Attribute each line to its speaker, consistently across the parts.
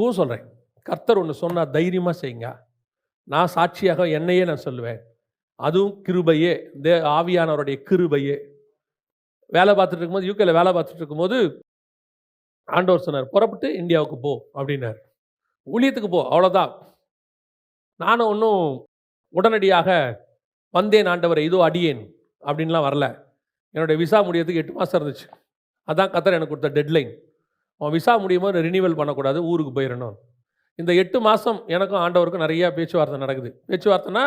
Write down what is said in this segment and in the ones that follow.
Speaker 1: இப்போவும் சொல்கிறேன் கர்த்தர் ஒன்று சொன்னால் தைரியமாக செய்யுங்க. நான் சாட்சியாக என்னையே நான் சொல்லுவேன். அதுவும் கிருபையே. தே ஆவியானவருடைய கிருபையே. வேலை பார்த்துட்டு இருக்கும்போது யூகேல வேலை பார்த்துட்டு இருக்கும்போது ஆண்டவர் சொன்னார் புறப்பட்டு இந்தியாவுக்கு போ அப்படின்னார். ஊழியத்துக்கு போ அவ்வளோதான் நானும் ஒன்றும் உடனடியாக வந்தேன் ஆண்டவரை இதோ அடியேன் அப்படின்லாம் வரல. என்னுடைய விசா முடியறதுக்கு எட்டு மாதம் இருந்துச்சு. அதான் கத்தர் எனக்கு கொடுத்த டெட்லைன் அவன் விசா முடியும் போது ரினிவல் பண்ணக்கூடாது ஊருக்கு போயிடணும் இந்த எட்டு மாதம் எனக்கும் ஆண்டவருக்கும் நிறையா பேச்சுவார்த்தை நடக்குது. பேச்சுவார்த்தைனா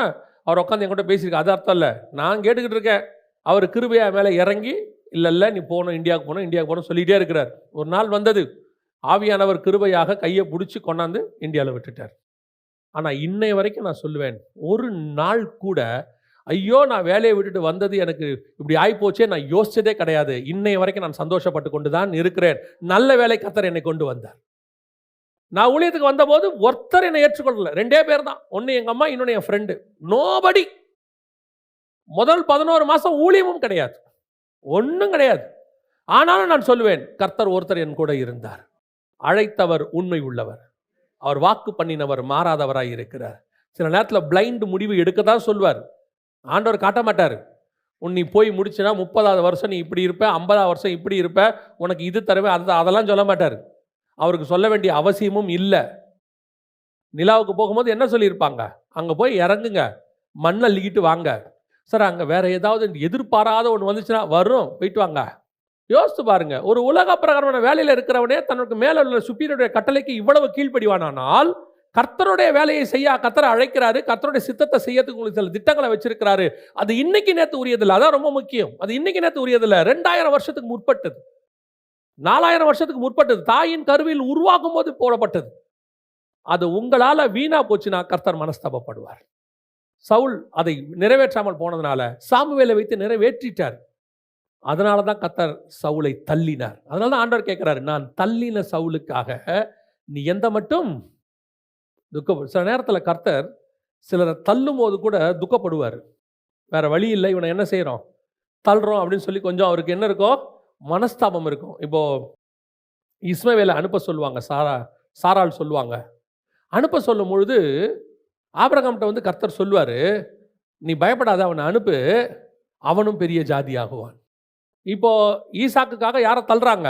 Speaker 1: அவர் உட்காந்து என்கிட்ட பேசியிருக்க அது அர்த்தம் இல்லை. நான் கேட்டுக்கிட்டு இருக்கேன். அவர் கிருபையா மேலே இறங்கி இல்லை இல்லை நீ போகணும் இந்தியாவுக்கு போகணும் இந்தியாவுக்கு போகணும் சொல்லிகிட்டே இருக்கிறார். ஒரு நாள் வந்தது. ஆவியானவர் கிருபையாக கையை பிடிச்சி கொண்டாந்து இந்தியாவில் விட்டுட்டார். ஆனால் இன்னை வரைக்கும் நான் சொல்லுவேன் ஒரு நாள் கூட ஐயோ நான் வேலையை விட்டுட்டு வந்தது எனக்கு இப்படி ஆகிப்போச்சே நான் யோசிச்சதே கிடையாது. இன்னைய வரைக்கும் நான் சந்தோஷப்பட்டு கொண்டு தான் இருக்கிறேன். நல்ல வேலை கத்தர் என்னை கொண்டு வந்தார். நான் ஊழியத்துக்கு வந்தபோது ஒருத்தர் என்னை ஏற்றுக்கொள்ளல. ரெண்டே பேர் தான். ஒன்று எங்கள் அம்மா இன்னொன்று என் ஃப்ரெண்டு நோபடி முதல் பதினோரு மாதம் ஊழியமும் கிடையாது. ஒன்றும் கிடையாது. ஆனாலும் நான் சொல்லுவேன் கர்த்தர் ஒருத்தர் என் கூட இருந்தார். அழைத்தவர் உண்மை உள்ளவர். அவர் வாக்கு பண்ணினவர் மாறாதவராக இருக்கிறார். சில நேரத்தில் பிளைண்ட் முடிவு எடுக்க தான் சொல்வார். ஆண்டவர் காட்ட மாட்டார் உன் நீ போய் முடிச்சுனா முப்பதாவது வருஷம் நீ இப்படி இருப்ப ஐம்பதாவது வருஷம் இப்படி இருப்ப உனக்கு இது தருவேன் அது அதெல்லாம் சொல்ல மாட்டார். அவருக்கு சொல்ல வேண்டிய அவசியமும் இல்லை. நிலாவுக்கு போகும்போது என்ன சொல்லியிருப்பாங்க? அங்கே போய் இறங்குங்க. மண்ணை அள்ளிக்கிட்டு வாங்க. சார் அங்கே வேற ஏதாவது எதிர்பாராத ஒன்று வந்துச்சுன்னா வரும் போயிட்டு வாங்க. யோசித்து பாருங்க. ஒரு உலக பிரகாரமான வேலையில் இருக்கிறவனே தனக்கு மேலே உள்ள சுப்பீரியருடைய கட்டளைக்கு இவ்வளவு கீழ்ப்படிவானானால் கர்த்தருடைய வேலையை செய்ய கர்த்தரை அழைக்கிறாரு. கர்த்தருடைய சித்தத்தை செய்யறதுக்கு உங்களுக்கு சில திட்டங்களை வச்சிருக்கிறாரு. அது இன்னைக்கு நேற்று உரியதில்லை. அதான் ரொம்ப முக்கியம். அது இன்னைக்கு நேற்று உரியதில்லை. ரெண்டாயிரம் வருஷத்துக்கு முற்பட்டது. நாலாயிரம் வருஷத்துக்கு முற்பட்டது. தாயின் கருவில் உருவாக்கும் போது போடப்பட்டது. அது உங்களால் வீணா போச்சுன்னா கர்த்தர் மனஸ்தாபப்படுவார். சவுல் அதை நிறைவேற்றாமல் போனதுனால சாமுவேலை வைத்து நிறைவேற்றிட்டார். அதனால தான் கர்த்தர் சவுலை தள்ளினார். அதனால தான் ஆண்டவர் கேட்குறாரு நான் தள்ளின சவுலுக்காக நீ எந்த மட்டும் துக்க சில நேரத்தில் கர்த்தர் சிலரை தள்ளும் போது கூட துக்கப்படுவார். வேறு வழி இல்லை இவனை என்ன செய்கிறோம் தள்ளுறோம் அப்படின்னு சொல்லி கொஞ்சம் அவருக்கு என்ன இருக்கோ? மனஸ்தாபம் இருக்கும். இப்போது இஸ்மவேலை அனுப்ப சொல்லுவாங்க. சாரா சாரால் சொல்லுவாங்க. அனுப்ப சொல்லும் பொழுது ஆபிரகாம்கிட்ட வந்து கர்த்தர் சொல்லுவார் நீ பயப்படாத அவனை அனுப்பு. அவனும் பெரிய ஜாதி ஆகுவான் இப்போது ஈசாக்குக்காக யாரை தள்ளுறாங்க?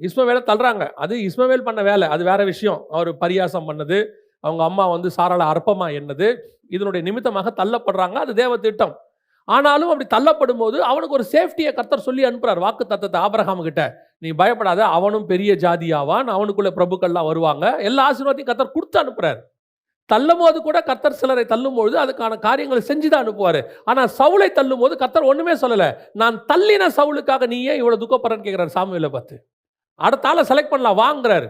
Speaker 1: இஸ்மவேலை தள்ளுறாங்க. அது இஸ்மவேல் பண்ண வேலை. அது வேற விஷயம். அவர் பரியாசம் பண்ணது. அவங்க அம்மா வந்து சாராள அற்பமா என்னது இதனுடைய நிமித்தமாக தள்ளப்படுறாங்க. அது தேவ திட்டம். ஆனாலும் அப்படி தள்ளப்படும் போது அவனுக்கு ஒரு சேஃப்டியை கர்த்தர் சொல்லி அனுப்புறார். வாக்கு தத்தத்தை ஆபரகாம் கிட்ட. நீ பயப்படாத. அவனும் பெரிய ஜாதியாவான். அவனுக்குள்ள பிரபுக்கள்லாம் வருவாங்க. எல்லா ஆசீர்வாதத்தையும் கர்த்தர் கொடுத்து அனுப்புறாரு. தள்ளும் போது கூட கர்த்தர் சிலரை தள்ளும் பொழுது அதுக்கான காரியங்களை செஞ்சு தான் அனுப்புவார். ஆனால் சவுளை தள்ளும் போது கர்த்தர் ஒன்றுமே சொல்லலை. நான் தள்ளின சவுளுக்காக நீ ஏன் இவ்வளோ துக்கப்படுறேன்னு கேட்குறாரு சாமியில் பார்த்து. அடுத்த ஆளை செலக்ட் பண்ணலாம் வாங்குறாரு.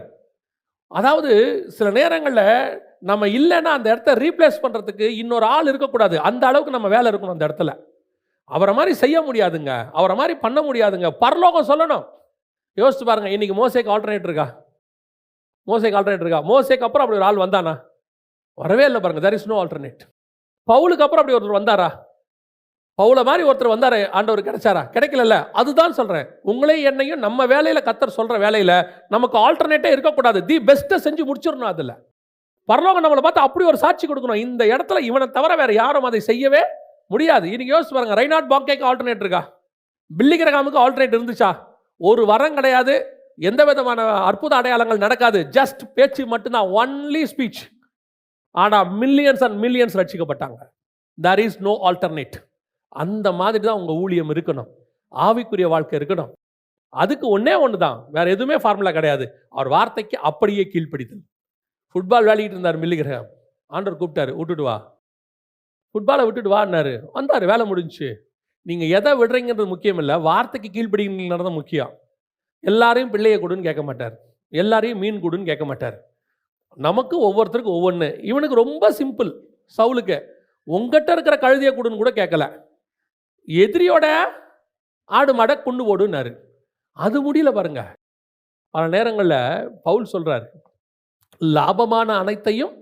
Speaker 1: அதாவது சில நேரங்களில் நம்ம இல்லைன்னா அந்த இடத்த ரீப்ளேஸ் பண்ணுறதுக்கு இன்னொரு ஆள் இருக்கக்கூடாது. அந்த அளவுக்கு நம்ம வேலை இருக்கணும் அந்த இடத்துல. அவரை மாதிரி செய்ய முடியாதுங்க. அவரை மாதிரி பண்ண முடியாதுங்க. பரலோகம் சொல்லணும். யோசிச்சு பாருங்க இன்னைக்கு மோசேக்கு ஆல்டர்னேட் இருக்கா? மோசேக்கு ஆல்டர்னேட் இருக்கா? மோசேக்கு அப்புறம் அப்படி ஒரு ஆள் வந்தானா? வரவே இல்லை பாருங்க. தர் இஸ் நோ ஆல்டர்னேட் பவுலுக்கு அப்புறம் அப்படி ஒருத்தர் வந்தாரா? பவுல மாதிரி ஒருத்தர் வந்தார் ஆண்டவர் கிடைச்சாரா? கிடைக்கல அதுதான் சொல்கிறேன் உங்களே என்னையும் நம்ம வேலையில் கத்தர் சொல்கிற வேலையில் நமக்கு ஆல்டர்னேட்டே இருக்கக்கூடாது. தி பெஸ்ட்டை செஞ்சு முடிச்சிடணும் அதில். பரலோகம் நம்மளை பார்த்து அப்படி ஒரு சாட்சி கொடுக்கணும். இந்த இடத்துல இவனை தவிர வேற யாரும் அதை செய்யவே முடியாது. இன்னைக்கு யோசிச்சு பாருங்க ரைனாட் பாங்கேக்கு ஆல்டர்னேட் இருக்கா? பில்லிகிரகாமுக்கு ஆல்டர்னேட் இருந்துச்சா? ஒரு வரம் கிடையாது. எந்த விதமான அற்புத அடையாளங்கள் நடக்காது. ஜஸ்ட் பேச்சு மட்டும்தான். ஒன்லி ஸ்பீச் ஆனால் மில்லியன்ஸ் அண்ட் மில்லியன்ஸ் ரட்சிக்கப்பட்டாங்க. தர் இஸ் நோ ஆல்டர்னேட் அந்த மாதிரி தான் உங்கள் ஊழியம் இருக்கணும். ஆவிக்குரிய வாழ்க்கை இருக்கணும். அதுக்கு ஒன்றே ஒன்று தான் வேறு எதுவுமே ஃபார்முலா கிடையாது. அவர் வார்த்தைக்கு அப்படியே கீழ்ப்படிதல். ஃபுட்பால் விளையாடிட்டு இருந்தார் மில்லிகிரகம் ஆண்டவர் கூப்பிட்டாரு விட்டுட்டு வா. ஃபுட்பாலை விட்டுட்டு வான்னாரு. வந்தார் வேலை முடிஞ்சுச்சு. நீங்கள் எதை விடுறீங்கன்றது முக்கியம் இல்லை. வார்த்தைக்கு கீழ்ப்படிங்கிறது முக்கியம். எல்லாரையும் பிள்ளையை கொடுன்னு கேட்க மாட்டார். எல்லாரையும் மீன் கொடுன்னு கேட்க மாட்டார். நமக்கு ஒவ்வொருத்தருக்கும் ஒவ்வொன்று இவனுக்கு ரொம்ப சிம்பிள் சவுலுக்கு உங்ககிட்ட இருக்கிற கழுதியை கொடுன்னு கூட கேட்கல. எதிரியோட ஆடு மாடை கொண்டு ஓடுனாரு அது முடியல பாருங்க. பல நேரங்களில் பவுல் சொல்றாரு லாபமான அனைத்தையும்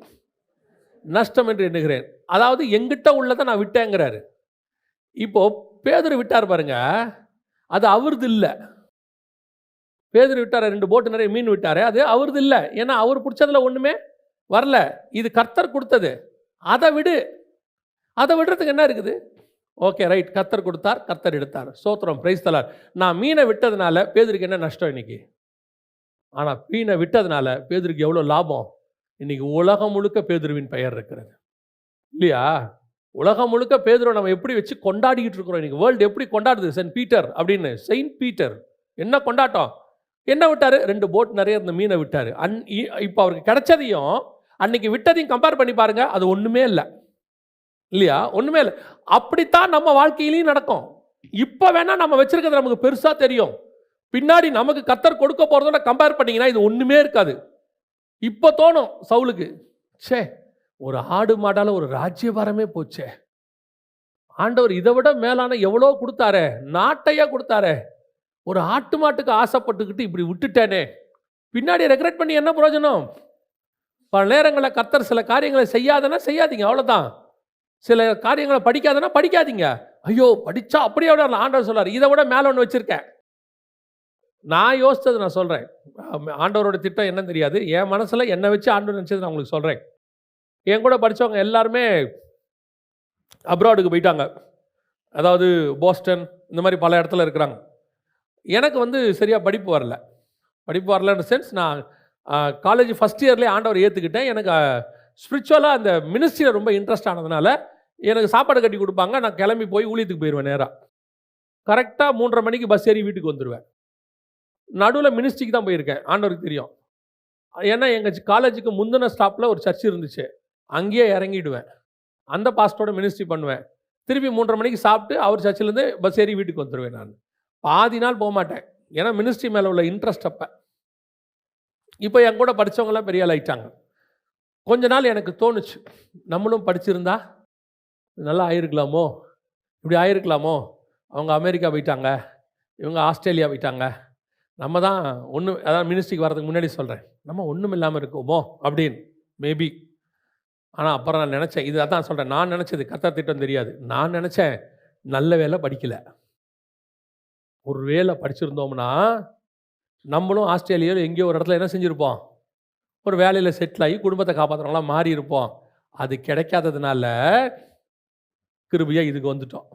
Speaker 1: நஷ்டம் என்று எண்ணுகிறேன். அதாவது எங்கிட்ட உள்ளதை நான் விட்டேங்கிறாரு. இப்போ பேதர் விட்டார் பாருங்க. அது அவரது இல்லை. பேதர் விட்டார்? ரெண்டு போட்டு நிறைய மீன் விட்டார். அது அவரது இல்லை. ஏன்னா அவர் பிடிச்சதுல ஒன்றுமே வரல. இது கர்த்தர் கொடுத்தது. அதை விடு. அதை விடுறதுக்கு என்ன இருக்குது? ஓகே ரைட் கத்தர் கொடுத்தார் கத்தர் எடுத்தார். சோத்திரம் பிரைஸ் தலார் நான் மீனை விட்டதுனால பேதருக்கு என்ன நஷ்டம் இன்னைக்கு? ஆனால் மீனை விட்டதுனால பேதருக்கு எவ்வளோ லாபம்? இன்னைக்கு உலகம் முழுக்க பேதுருவின் பெயர் இருக்கிறது. இல்லையா? உலகம் முழுக்க பேதுருவை நம்ம எப்படி வச்சு கொண்டாடிக்கிட்டு இருக்கிறோம் இன்னைக்கு? வேர்ல்டு எப்படி கொண்டாடுது? சென்ட் பீட்டர் அப்படின்னு. செயின்ட் பீட்டர் என்ன கொண்டாட்டம்? என்ன விட்டார்? ரெண்டு போட் நிறைய இருந்த மீனை விட்டார். அன் இப்போ அவருக்கு கிடைச்சதையும் அன்னைக்கு விட்டதையும் கம்பேர் பண்ணி பாருங்கள் அது ஒன்றுமே இல்லை. இல்லையா? ஒன்றுமே இல்லை. அப்படித்தான் நம்ம வாழ்க்கையிலையும் நடக்கும். இப்போ வேணால் நம்ம வச்சுருக்கிறது நமக்கு பெருசாக தெரியும். பின்னாடி நமக்கு கத்தர் கொடுக்க போகிறதோட கம்பேர் பண்ணிங்கன்னா இது ஒன்றுமே இருக்காது. இப்போ தோணும் சவுலுக்கு ச்சே ஒரு ஆடு மாடால ஒரு ராஜ்யபாரமே போச்சே. ஆண்டவர் இதை விட மேலான எவ்வளோ கொடுத்தாரே நாட்டையாக கொடுத்தாரே. ஒரு ஆட்டு மாட்டுக்கு ஆசைப்பட்டுக்கிட்டு இப்படி விட்டுட்டேனே. பின்னாடி ரெக்ரெட் பண்ணி என்ன பிரயோஜனம்? பல நேரங்களில் கத்தர் சில காரியங்களை செய்யாதனா செய்யாதீங்க அவ்வளோதான் சில காரியங்களை படிக்காதனா படிக்காதீங்க. ஐயோ படித்தா அப்படியே விட ஆண்டவர் சொல்கிறார் இதை விட மேலே ஒன்று வச்சுருக்கேன். நான் யோசித்தது நான் சொல்கிறேன் ஆண்டவரோட திட்டம் என்னன்னு தெரியாது. என் மனசில் என்னை வச்சு ஆண்டவர் நினச்சது நான் உங்களுக்கு சொல்கிறேன் என் கூட படித்தவங்க எல்லாருமே அப்ராடுக்கு போயிட்டாங்க. அதாவது போஸ்டன் இந்த மாதிரி பல இடத்துல இருக்கிறாங்க. எனக்கு வந்து சரியாக படிப்பு வரல. படிப்பு வரலன்ற சென்ஸ் நான் காலேஜ் ஃபஸ்ட் இயர்லேயே ஆண்டவர் ஏற்றுக்கிட்டேன் எனக்கு ஸ்பிரிச்சுவலாக அந்த மினிஸ்ட்ரியில் ரொம்ப இன்ட்ரெஸ்ட் ஆனதுனால எனக்கு சாப்பாடு கட்டி கொடுப்பாங்க நான் கிளம்பி போய் ஊழியத்துக்கு போயிடுவேன் நேராக கரெக்டாக மூன்றரை மணிக்கு பஸ் ஏறி வீட்டுக்கு வந்துடுவேன் நடுவில் மினிஸ்ட்ரிக்கு தான் போயிருக்கேன். ஆண்டவருக்கு தெரியும். ஏன்னா எங்கள் காலேஜுக்கு முந்தின ஸ்டாப்பில் ஒரு சர்ச் இருந்துச்சு. அங்கேயே இறங்கிடுவேன். அந்த பாஸ்டோட மினிஸ்ட்ரி பண்ணுவேன். திருப்பி மூன்றரை மணிக்கு சாப்பிட்டு அவர் சர்ச்சிலேருந்து பஸ் ஏறி வீட்டுக்கு வந்துடுவேன் நான். பாதி நாள் போக மாட்டேன். ஏன்னா மினிஸ்ட்ரி மேலே உள்ள இன்ட்ரெஸ்ட் அப்போ. இப்போ என் கூட படித்தவங்களாம் பெரிய ஆளாயிட்டாங்க ஆயிட்டாங்க. கொஞ்ச நாள் எனக்கு தோணுச்சு. நம்மளும் படிச்சிருந்தா நல்லா ஆயிருக்கலாமோ? இப்படி ஆயிருக்கலாமோ? அவங்க அமெரிக்கா போயிட்டாங்க. இவங்க ஆஸ்திரேலியா போயிட்டாங்க. நம்ம தான் ஒன்று அதான் மினிஸ்ட்ரிக்கு வரதுக்கு முன்னாடி சொல்கிறேன் நம்ம ஒன்றும் இல்லாமல் இருக்கோமோ? அப்படின்னு. மேபி ஆனால் அப்புறம் நான் நினச்சேன். இது அதான் சொல்கிறேன் நான் நினச்சது கத்த திட்டம் தெரியாது. நான் நினச்சேன் நல்ல வேலை படிக்கலை. ஒரு வேலை படிச்சிருந்தோம்னா நம்மளும் ஆஸ்திரேலியாவில் எங்கேயோ ஒரு இடத்துல என்ன செஞ்சுருப்போம்? ஒரு வேலையில் செட்டில் ஆகி குடும்பத்தை காப்பாற்றுறவங்களாம் மாறி இருப்போம் அது கிடைக்காததுனால கிருபியாக இதுக்கு வந்துட்டோம்.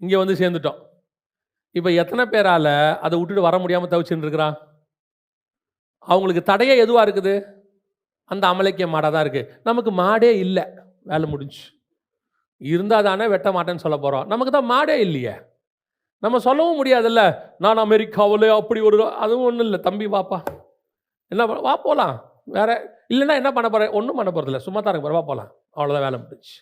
Speaker 1: இங்கே வந்து சேர்ந்துட்டோம். இப்போ எத்தனை பேரால் அதை விட்டுட்டு வர முடியாமல் தவிச்சுன்னு இருக்கிறான் அவங்களுக்கு தடையே எதுவாக இருக்குது? அந்த அமலைக்கிய மாடாக தான் இருக்குது நமக்கு மாடே இல்லை. வேலை முடிஞ்சு. இருந்தால் தானே வெட்ட மாட்டேன்னு சொல்ல போகிறோம் நமக்கு தான் மாடே இல்லையே. நம்ம சொல்லவும் முடியாதுல்ல. நான் அமெரிக்காவில் அப்படி ஒரு அதுவும் ஒன்றும் இல்லை. தம்பி வாப்பா. என்ன வா போகலாம் வேற இல்லைன்னா என்ன பண்ண போகிறேன் ஒன்றும் பண்ண போகிறதில்ல சும்மா தான் இருக்க போகிற வா போகலாம் அவ்வளோதான் வேலை முடிஞ்சு.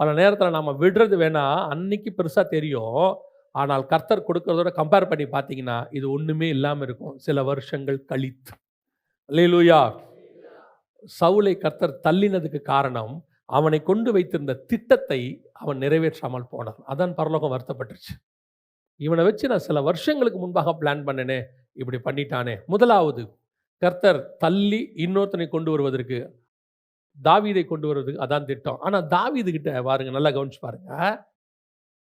Speaker 1: பல நேரத்தில் நம்ம விடுறது வேணால் அன்னைக்கு பெருசாக தெரியும். ஆனால் கர்த்தர் கொடுக்கறதோட கம்பேர் பண்ணி பார்த்தீங்கன்னா இது ஒன்றுமே இல்லாமல் இருக்கும். சில வருஷங்கள் கழித்து. அல்லேலூயா சவுலை கர்த்தர் தள்ளினதுக்கு காரணம் அவனை கொண்டு வைத்திருந்த திட்டத்தை அவன் நிறைவேற்றாமல் போனான். அதான் பரலோகம் வருத்தப்பட்டுருச்சு. இவனை வச்சு நான் சில வருஷங்களுக்கு முன்பாக பிளான் பண்ணினேன் இப்படி பண்ணிட்டானே. முதலாவது கர்த்தர் தள்ளி இன்னொருத்தனை கொண்டு வருவதற்கு தாவீதை கொண்டு வருவதுக்கு அதான் திட்டம். ஆனால் தாவீது கிட்ட பாருங்க நல்லா கவனிச்சு பாருங்க.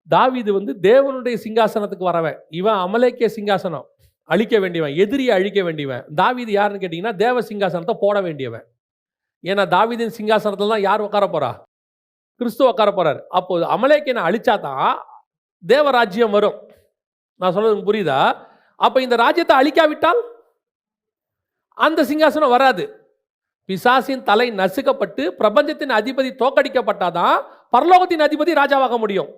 Speaker 1: தாவீது வந்து தேவனுடைய சிங்காசனத்துக்கு வரவன். இவன் அமலேக்கிய சிங்காசனம். அழிக்க வேண்டியவன் எதிரியை அழிக்க வேண்டியவன். தாவீது யாருன்னு கேட்டிங்கன்னா தேவ சிங்காசனத்தை போட வேண்டியவன். ஏன்னா தாவீதின் சிங்காசனத்தில் தான் யார் உட்கார போறா? கிறிஸ்துவ உட்கார போறார். அப்போது அமலேக்கியனை அழிச்சாதான் தேவராஜ்யம் வரும். நான் சொல்றது புரியுதா? அப்போ இந்த ராஜ்யத்தை அழிக்காவிட்டால் அந்த சிங்காசனம் வராது. பிசாசின் தலை நசுக்கப்பட்டு பிரபஞ்சத்தின் அதிபதி தோக்கடிக்கப்பட்டாதான் பரலோகத்தின் அதிபதி ராஜாவாக முடியும்.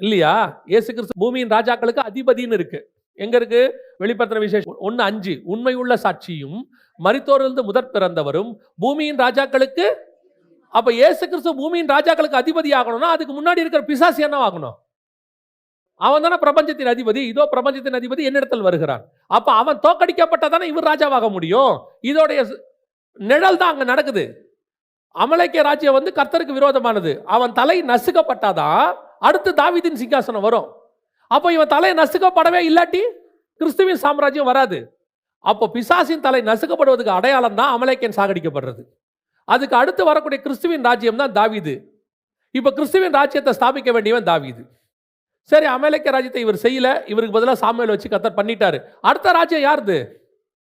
Speaker 1: இல்லையா? இயேசு கிறிஸ்து பூமியின் ராஜாக்களுக்கு அதிபதின்னு இருக்கு. எங்க இருக்கு? வெளிப்படுத்தின விசேஷம் ஒன்னு அஞ்சு. உண்மை உள்ள சாட்சியும் மரித்தோரிலிருந்து முதற் பிறந்தவரும் பூமியின் ராஜாக்களுக்கு அப்ப இயேசு கிறிஸ்து பூமியின் ராஜாக்களுக்கு அதிபதி ஆகணும்னா அதுக்கு முன்னாடி இருக்கிற பிசாசு என்ன ஆகணும்? அவன் தானே பிரபஞ்சத்தின் அதிபதி. இதோ பிரபஞ்சத்தின் அதிபதி என்னிடத்தில் வருகிறான். அப்ப அவன் தோக்கடிக்கப்பட்டதானே இவர் ராஜாவாக முடியும். இதோடைய நிழல் தான் அங்கே நடக்குது. அமலைக்கிய ராஜ்யம் வந்து கர்த்தருக்கு விரோதமானது. அவன் தலை நசுக்கப்பட்டாதான் அடுத்து தாவிதின் சிங்காசனம் வரும். அப்போ இவன் தலை நசுக்கப்படவே இல்லாட்டி கிறிஸ்துவின் சாம்ராஜ்யம் வராது. அப்போ பிசாசின் தலை நசுக்கப்படுவதுக்கு அடையாளம் தான் அமலைக்கன் சாகடிக்கப்படுறது. அதுக்கு அடுத்து வரக்கூடிய கிறிஸ்துவின் ராஜ்யம் தான் தாவிது. இப்போ கிறிஸ்துவின் ராஜ்யத்தை ஸ்தாபிக்க வேண்டியவன் தாவிது. சரி அமேலிக்க ராஜ்யத்தை இவர் செய்யல. இவருக்கு பதிலாக சாமியல் வச்சு கத்தர் பண்ணிட்டாரு. அடுத்த ராஜ்யம் யாருது?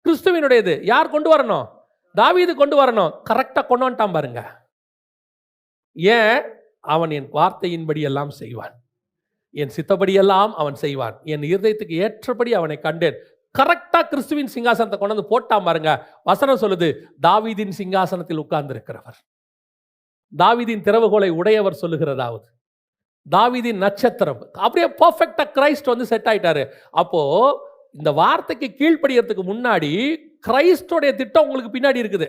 Speaker 1: கிறிஸ்துவினுடையது. யார் கொண்டு வரணும்? தாவீது கொண்டு வரணும். கரெக்டாக கொண்டு வந்துட்டான் பாருங்க. ஏன்? அவன் என் வார்த்தையின்படி எல்லாம் செய்வான். என் சித்தப்படியெல்லாம் அவன் செய்வான். என் இருதயத்துக்கு ஏற்றபடி அவனை கண்டேன். கரெக்டாக கிறிஸ்துவின் சிங்காசனத்தை கொண்டு வந்து போட்டான் பாருங்க. வசனம் சொல்லுது தாவீதின் சிங்காசனத்தில் உட்கார்ந்திருக்கிறவர். தாவீதின் திறவுகோலை உடையவர் சொல்லுகிறதாவது. தாவீதின் நட்சத்திரம். அப்படியே பர்ஃபெக்டாக கிரைஸ்ட் வந்து செட் ஆயிட்டாரு. அப்போ இந்த வார்த்தைக்கு கீழ்ப்படியறதுக்கு முன்னாடி கிரைஸ்டோடைய திட்டம் உங்களுக்கு பின்னாடி இருக்குது.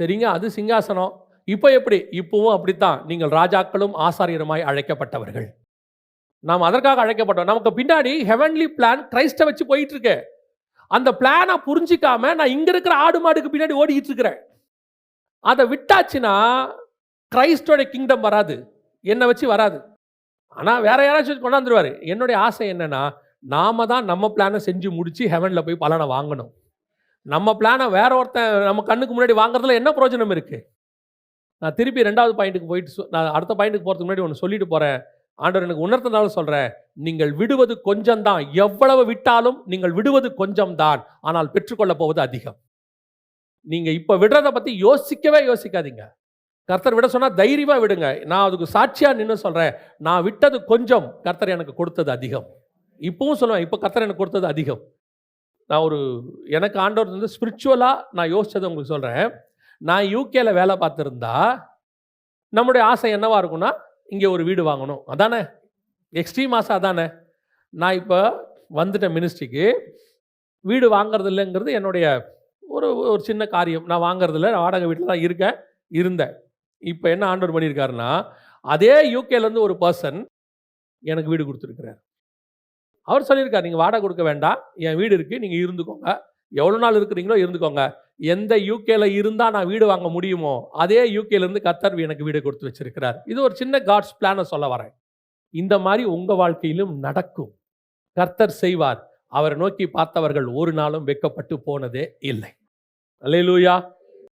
Speaker 1: சரிங்க அது சிங்காசனம். இப்போ எப்படி? இப்போவும் அப்படித்தான். நீங்கள் ராஜாக்களும் ஆசாரியருமாய் அழைக்கப்பட்டவர்கள். நாம் அதற்காக அழைக்கப்பட்டோம். நமக்கு பின்னாடி ஹெவன்லி பிளான் கிரைஸ்ட வச்சு போயிட்டு இருக்கு அந்த பிளானை புரிஞ்சிக்காம நான் இங்க இருக்கிற ஆடு மாடுக்கு பின்னாடி ஓடிக்கிட்டு இருக்கிறேன் அதை விட்டாச்சுன்னா கிரைஸ்டோட கிங்டம் வராது. என்னை வச்சு வராது. ஆனால் வேற யாராச்சும் வச்சு கொண்டாந்துருவாரு. என்னுடைய ஆசை என்னன்னா நாம தான் நம்ம பிளானை செஞ்சு முடிச்சு ஹெவனில் போய் பலனை வாங்கணும். நம்ம பிளானை வேற ஒருத்தன் நம்ம கண்ணுக்கு முன்னாடி வாங்குறதுல என்ன பிரயோஜனம் இருக்குது நான் திருப்பி ரெண்டாவது பாயிண்ட்டுக்கு போயிட்டு சொ- நான் அடுத்த பாயிண்ட்டுக்கு போகிறதுக்கு முன்னாடி ஒன்று சொல்லிட்டு போகிறேன் ஆண்டவர் எனக்கு உணர்த்தனால சொல்கிறேன் நீங்கள் விடுவது கொஞ்சம் தான் எவ்வளவு விட்டாலும் நீங்கள் விடுவது கொஞ்சம் தான் ஆனால் பெற்றுக்கொள்ள போவது அதிகம். நீங்கள் இப்போ விடுறதை பற்றி யோசிக்கவே யோசிக்காதீங்க. கர்த்தர் விட சொன்னால் தைரியமாக விடுங்க. நான் அதுக்கு சாட்சியாக நின்று சொல்கிறேன் நான் விட்டது கொஞ்சம். கர்த்தர் எனக்கு கொடுத்தது அதிகம். இப்பவும் சொல்லுவேன் இப்போ கர்த்தர் எனக்கு கொடுத்தது அதிகம். நான் ஒரு எனக்கு ஆண்டவர் வந்து ஸ்பிரிச்சுவலாக நான் யோசித்ததை உங்களுக்கு சொல்கிறேன் நான் யூகேல வேலை பார்த்துருந்தா நம்முடைய ஆசை என்னவாக இருக்கும்னா இங்கே ஒரு வீடு வாங்கணும். அதானே? எக்ஸ்ட்ரீம் ஆசை அதானே? நான் இப்போ வந்துட்டேன் மினிஸ்ட்ரிக்கு வீடு வாங்குறது இல்லைங்கிறது என்னுடைய ஒரு ஒரு சின்ன காரியம். நான் வாங்குறதில்ல நான் வாடகை வீட்டில் தான் இருக்கேன் இருந்தேன். இப்போ என்ன ஆண்டவர் பண்ணியிருக்காருன்னா அதே யூகேலேருந்து ஒரு பர்சன் எனக்கு வீடு கொடுத்துருக்கிறார். அவர் சொல்லியிருக்கார் நீங்கள் வாடகை கொடுக்க வேண்டாம். என் வீடு இருக்குது நீங்கள் இருந்துக்கோங்க. எவ்வளோ நாள் இருக்கிறீங்களோ இருந்துக்கோங்க. எந்த யூகேல இருந்தால் நான் வீடு வாங்க முடியுமோ அதே யூகேலேருந்து கத்தர் எனக்கு வீடு கொடுத்து வச்சிருக்கிறார். இது ஒரு சின்ன காட்ஸ் பிளானை சொல்ல வரேன். இந்த மாதிரி உங்கள் வாழ்க்கையிலும் நடக்கும். கர்த்தர் செய்வார். அவரை நோக்கி பார்த்தவர்கள் ஒரு நாளும் வெக்கப்பட்டு போனதே இல்லை. அல்லேலூயா.